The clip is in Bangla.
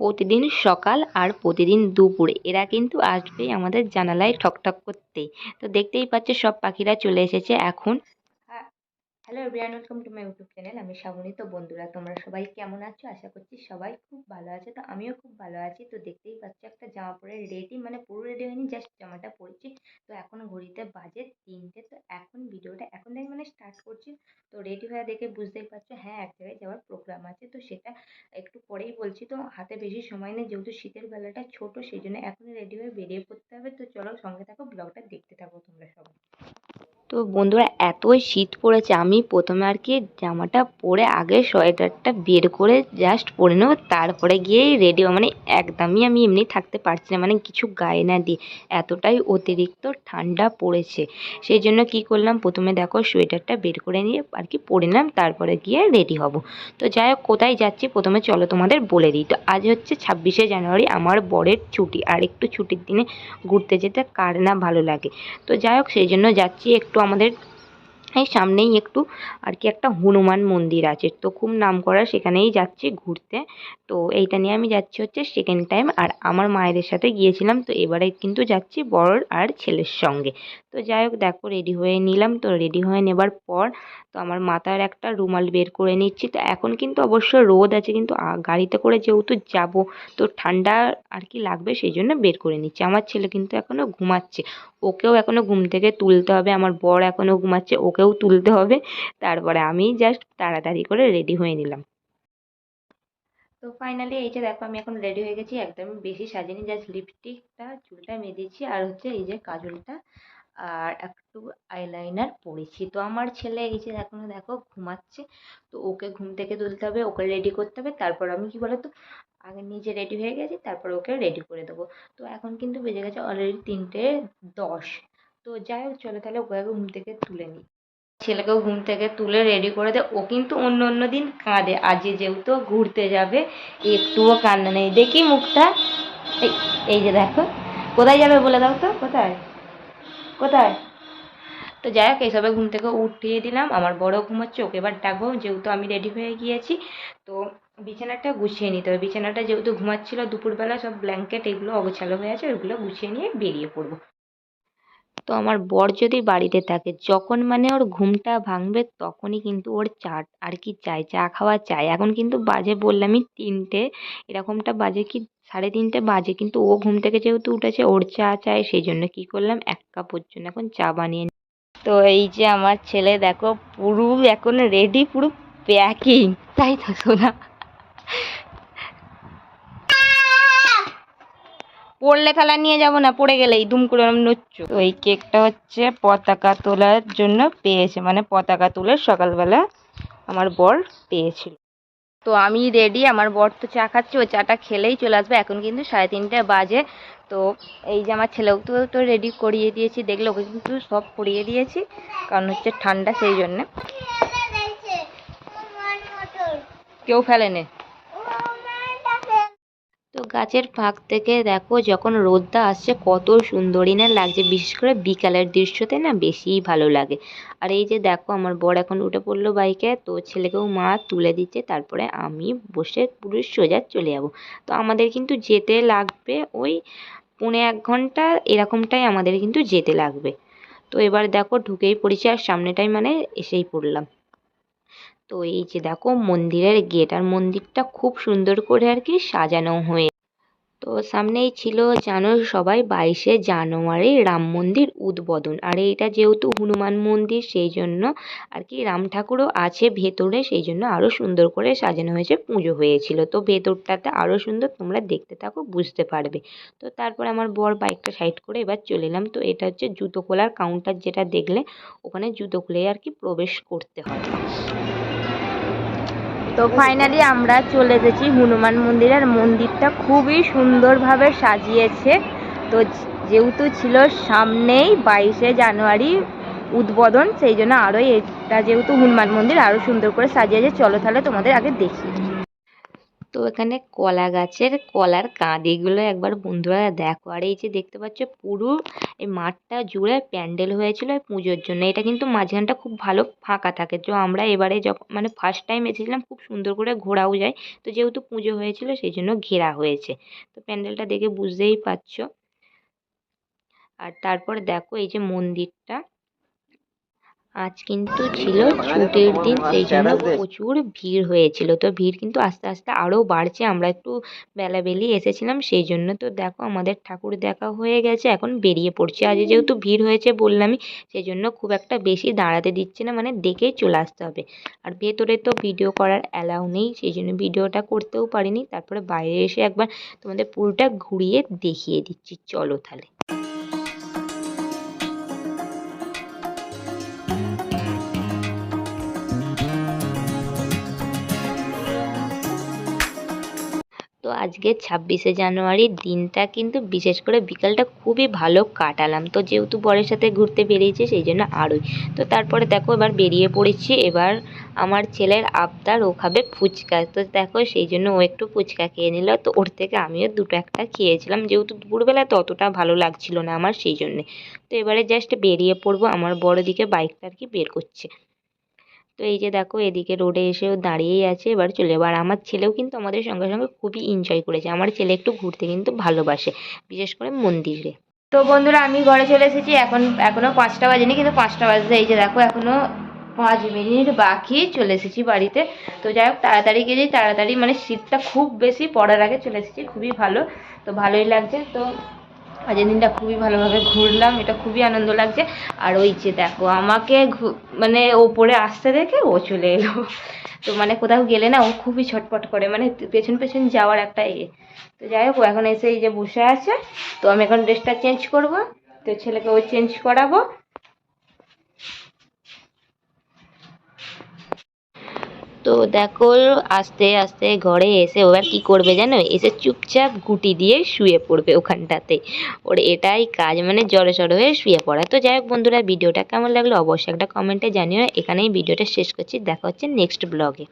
প্রতিদিন সকাল আর প্রতিদিন দুপুরে। এরা কিন্তু আসবে আমাদের জানালায় ঠকঠক করতে। তো দেখতেই পাচ্ছে, সব পাখিরা চলে এসেছে এখন। Hello everyone welcome to my YouTube channel আমি শ্রাবণী তো বন্ধুরা, তোমরা সবাই কেমন আছো? আশা করছি সবাই খুব ভালো আছে। তো আমিও খুব ভালো আছি। তো দেখতেই পাচ্ছ একটা জামা পরে রেডি মানে পুরো রেডি হয়নি জাস্ট জামাটা পরেছি। তো এখন ঘড়িতে বাজে তিনটে। তো এখন ভিডিওটা এখন থেকে মানে স্টার্ট করছি। তো রেডি হয়ে দেখে বুঝতেই পারছ হ্যাঁ এক জায়গায় যাওয়ার প্রোগ্রাম আছে। তো সেটা একটু পরেই বলছি। তো হাতে বেশি সময় নেই, যেহেতু শীতের বেলাটা ছোট, সেই জন্য এখনই রেডি হয়ে বেরিয়ে পড়তে হবে। তো চলো সঙ্গে থাকো ব্লগটা দেখতে থাকো তোমরা সবাই। তো বন্ধুরা এতই শীত পড়েছে, আমি প্রথমে আর কি জামাটা পরে আগে সোয়েটারটা বের করে জাস্ট পরে নেব, তারপরে গিয়েই রেডি মানে একদমই আমি এমনি থাকতে পারছি না মানে কিছু গায়ে না দিয়ে। এতটাই অতিরিক্ত ঠান্ডা পড়েছে। সেই জন্য কি করলাম, প্রথমে দেখো সোয়েটারটা বের করে নিয়ে আর কি পরে নিলাম, তারপরে গিয়ে রেডি হব। তো যাই হোক, কোথায় যাচ্ছি প্রথমে চলো তোমাদের বলে দিই। তো আজ হচ্ছে ছাব্বিশে জানুয়ারি, আমার বরের ছুটি। আর একটু ছুটির দিনে ঘুরতে যেতে কার না ভালো লাগে। তো যাই হোক, সেই জন্য যাচ্ছি একটু আমাদের এই সামনেই একটু আর কি একটা হনুমান মন্দির আছে। তো খুব নাম করা সেখানেই যাচ্ছি ঘুরতে। তো এইটা নিয়ে আমি যাচ্ছি হচ্ছে সেকেন্ড টাইম আর আমার মায়েদের সাথে গিয়েছিলাম। তো এবারে কিন্তু যাচ্ছি বড় আর ছেলের সঙ্গে। তো যাই হোক, দেখো রেডি হয়ে নিলাম। তো রেডি হয়ে নেবার পর তো আমার মাথার একটা রুমাল বের করে নিচ্ছি। তো এখন কিন্তু অবশ্য রোদ আছে, কিন্তু গাড়িতে করে যেহেতু যাব, তো ঠান্ডা আর কি লাগবে সেই জন্য বের করে নিচ্ছি। আমার ছেলে কিন্তু এখনও ঘুমাচ্ছে। ওকেও এখনও ঘুম থেকে তুলতে হবে। আমার বর এখনও ঘুমাচ্ছে, ওকেও তুলতে হবে। তারপরে আমি জাস্ট তাড়াতাড়ি করে রেডি হয়ে নিলাম। তো ফাইনালি এই যে দেখো, আমি এখন রেডি হয়ে গেছি। একদমই বেশি সাজিনি জাস্ট লিপস্টিকটা চুলটা মেজেছি। আর হচ্ছে এই যে কাজলটা আর একটু আইলাইনার পরেছি। তো আমার ছেলে এই যে এখনও দেখো ঘুমাচ্ছে, তো ওকে ঘুম থেকে তুলতে হবে, ওকে রেডি করতে হবে, তারপর আমি কি বলতো, আগে নিজে রেডি হয়ে গেছি, তারপর ওকে রেডি করে দেবো। তো এখন কিন্তু বেজে গেছে অলরেডি তিনটে দশ। তো যাই হোক, চলো তাহলে ওকে ঘুম থেকে তুলে নিই। ছেলেকেও ঘুম থেকে তুলে রেডি করে দে, ও কিন্তু অন্য অন্য দিন কাঁদে। আজ যেহেতু ঘুরতে যাবে, একটুও কান্না নেই। দেখি মুখটা। এই যে দেখো, কোথায় যাবে বলে দাও তো, কোথায়? কোথায়? তো যাই হোক, এইসবে ঘুম থেকে উঠিয়ে দিলাম। আমার বড় ঘুমাচ্ছে ওকে এবার ডাকবো। যেহেতু আমি রেডি হয়ে গিয়েছি, তো বিছানাটা গুছিয়ে নিতে হবে। বিছানাটা যেহেতু ঘুমাচ্ছিল, দুপুরবেলা সব ব্ল্যাঙ্কেট এগুলো অগোছালো হয়ে আছে ওগুলো গুছিয়ে নিয়ে বেরিয়ে পড়ব। তো আমার বর যদি বাড়িতে থাকে, যখন মানে ওর ঘুমটা ভাঙবে, তখনই কিন্তু ওর চা আর কি চাই, চা খাওয়া চাই। এখন কিন্তু বাজে বললামই তিনটে, এরকমটা বাজে কি সাড়ে তিনটে বাজে, কিন্তু ও ঘুম থেকে যেহেতু উঠেছে, ওর চা চায় সেই জন্য কী করলাম? এক কাপ ওর জন্য এখন চা বানিয়ে নি। তো এই যে আমার ছেলে, দেখো, পুরো এখন রেডি পুরো প্যাকিং তাই তো শোনা পড়লে খেলা নিয়ে যাব না, পড়ে গেলেই দুম করে নচ্ছু তো এই কেকটা হচ্ছে পতাকা তোলার জন্য পেয়েছে মানে পতাকা তুলে সকালবেলা আমার বর পেয়েছিল। তো আমি রেডি আমার বর তো চা খাচ্ছে ও চাটা খেলেই চলে আসবে। এখন কিন্তু সাড়ে তিনটা বাজে। তো এই যে আমার ছেলেও তো তো রেডি করিয়ে দিয়েছি দেখলে ওকে কিন্তু সব পরিয়ে দিয়েছি কারণ হচ্ছে ঠান্ডা সেই জন্যে। কেউ ফেলেনে? তো গাছের ফাঁক থেকে দেখো যখন রোদটা আসছে কত সুন্দরই না লাগছে। বিশেষ করে বিকালের দৃশ্যতে না বেশিই ভালো লাগে। আর এই যে দেখো আমার বর এখন উঠে পড়ল বাইকে, তো ছেলেকেও মা তুলে দিচ্ছে, তারপরে আমি বসে পুরো সোজা চলে যাব। তো আমাদের কিন্তু যেতে লাগবে ওই পৌনে এক ঘণ্টা এরকমটাই আমাদের কিন্তু যেতে লাগবে। তো এবার দেখো ঢুকেই পড়েছি আর সামনেটাই মানে এসেই পড়লাম। তো এই যে দেখো, মন্দিরের গেট আর মন্দিরটা খুব সুন্দর করে আর কি সাজানো হয়ে, তো সামনেই ছিল জানো সবাই বাইশে জানুয়ারি রাম মন্দির উদ্বোধন। আর এইটা যেহেতু হনুমান মন্দির, সেই জন্য আর কি রাম ঠাকুরও আছে ভেতরে, সেই জন্য আরও সুন্দর করে সাজানো হয়েছে, পুজো হয়েছিল। তো ভেতরটাতে আরও সুন্দর তোমরা দেখতে থাকো, বুঝতে পারবে। তো তারপর আমার বর বাইকটা সাইড করে এবার চলে এলাম। তো এটা হচ্ছে জুতো খোলার কাউন্টার যেটা দেখলে, ওখানে জুতো খুলে আর কি প্রবেশ করতে হয়। তো ফাইনালি আমরা চলে এসেছি হনুমান মন্দির আর মন্দিরটা খুবই সুন্দরভাবে সাজিয়েছে। তো যেহেতু ছিল সামনেই বাইশে জানুয়ারি উদ্বোধন, সেই জন্য আরোই এটা যেহেতু হনুমান মন্দির আরও সুন্দর করে সাজিয়েছে। চলো তাহলে তোমাদের আগে দেখি। তো এখানে কলা গাছের কলার কাঁদিগুলো একবার বন্ধুরা দেখো। আর এই যে দেখতে পাচ্ছ, পুরো এই মাঠটা জুড়ে প্যান্ডেল হয়েছিল এই পুজোর জন্য। এটা কিন্তু মাঝখানটা খুব ভালো ফাঁকা থাকে। তো আমরা এবারে যখন মানে ফার্স্ট টাইম এসেছিলাম, খুব সুন্দর করে ঘোরাও যায়। তো যেহেতু পুজো হয়েছিল, সেই জন্য ঘেরা হয়েছে। তো প্যান্ডেলটা দেখে বুঝতেই পারছ। আর তারপর দেখো এই যে মন্দিরটা। আজ কিন্তু ছিল ছুটির দিন সেই জন্য প্রচুর ভিড় হয়েছিল। তো ভিড় কিন্তু আস্তে আস্তে আরও বাড়ছে আমরা একটু বেলাবেলি এসেছিলাম সেই জন্য তো দেখো আমাদের ঠাকুর দেখা হয়ে গেছে এখন বেরিয়ে পড়ছি। আজ যেহেতু ভিড় হয়েছে বললামই সেই জন্য খুব একটা বেশি দাঁড়াতে দিচ্ছে না মানে দেখেই চলে আসতে হবে। আর ভেতরে তো ভিডিও করার অ্যালাউ নেই সেই জন্য ভিডিওটা করতেও পারিনি। তারপরে বাইরে এসে একবার তোমাদের পুরোটা ঘুরিয়ে দেখিয়ে দিচ্ছি। চলো তাহলে। আজকে ছাব্বিশে জানুয়ারির দিনটা কিন্তু বিশেষ করে বিকালটা খুবই ভালো কাটালাম। তো যেহেতু বরের সাথে ঘুরতে বেরিয়েছি, সেই জন্য আরোই। তো তারপরে দেখো এবার বেরিয়ে পড়েছি, এবার আমার ছেলের আবদার, ও খাবে ফুচকা। তো দেখো সেই জন্য ও একটু ফুচকা খেয়ে নিল। তো ওর থেকে আমিও দুটো একটা খেয়েছিলাম, যেহেতু দুপুরবেলা তো অতটা ভালো লাগছিল না আমার সেই জন্যে। তো এবারে জাস্ট বেরিয়ে পড়ব, আমার বড় দিকে বাইকটা আর কি বের করছে। তো এই যে দেখো, এদিকে রোডে এসেও দাঁড়িয়েই আছে, এবার চলে যাব। আর আমার ছেলেও কিন্তু আমাদের সঙ্গে সঙ্গে খুবই এনজয় করেছে। আমার ছেলে একটু ঘুরতে কিন্তু ভালোবাসে, বিশেষ করে মন্দিরে। তো বন্ধুরা, আমি ঘরে চলে এসেছি। এখন, এখনও পাঁচটা বাজেনি, কিন্তু পাঁচটা বাজতে, এই যে দেখো, এখনও পাঁচ মিনিট বাকি চলে এসেছি বাড়িতে। তো যাই হোক, তাড়াতাড়ি গেছি তাড়াতাড়ি মানে শীতটা খুব বেশি পড়ার আগে চলে এসেছি, খুবই ভালো। তো ভালোই লাগছে। তো আজকের দিনটা খুবই ভালোভাবে ঘুরলাম, এটা খুবই আনন্দ লাগছে। আর ওই যে দেখো, আমাকে মানে ওপরে আসতে দেখে ও চলে এলো। তো মানে কোথাও গেলে না ও খুবই ছটপট করে মানে পেছন পেছন যাওয়ার একটা ইয়ে তো যাই হোক এখন এসে এই যে বসে আছে। তো আমি এখন ড্রেসটা চেঞ্জ করব। তো ছেলেকে ও চেঞ্জ করাবো। তো দেখো, আস্তে আস্তে ঘরে এসে ও আর কি করবে জানো? এসে চুপচাপ গুটি দিয়ে শুয়ে পড়বে ওখানটাতে। ওর এটাই কাজ মানে জড়ো সড়ো হয়ে শুয়ে পড়া। তো যাই হোক বন্ধুরা, ভিডিওটা কেমন লাগল অবশ্যই একটা কমেন্টে জানিও। এখানেই ভিডিওটা শেষ করছি। দেখা হচ্ছে নেক্সট ব্লগে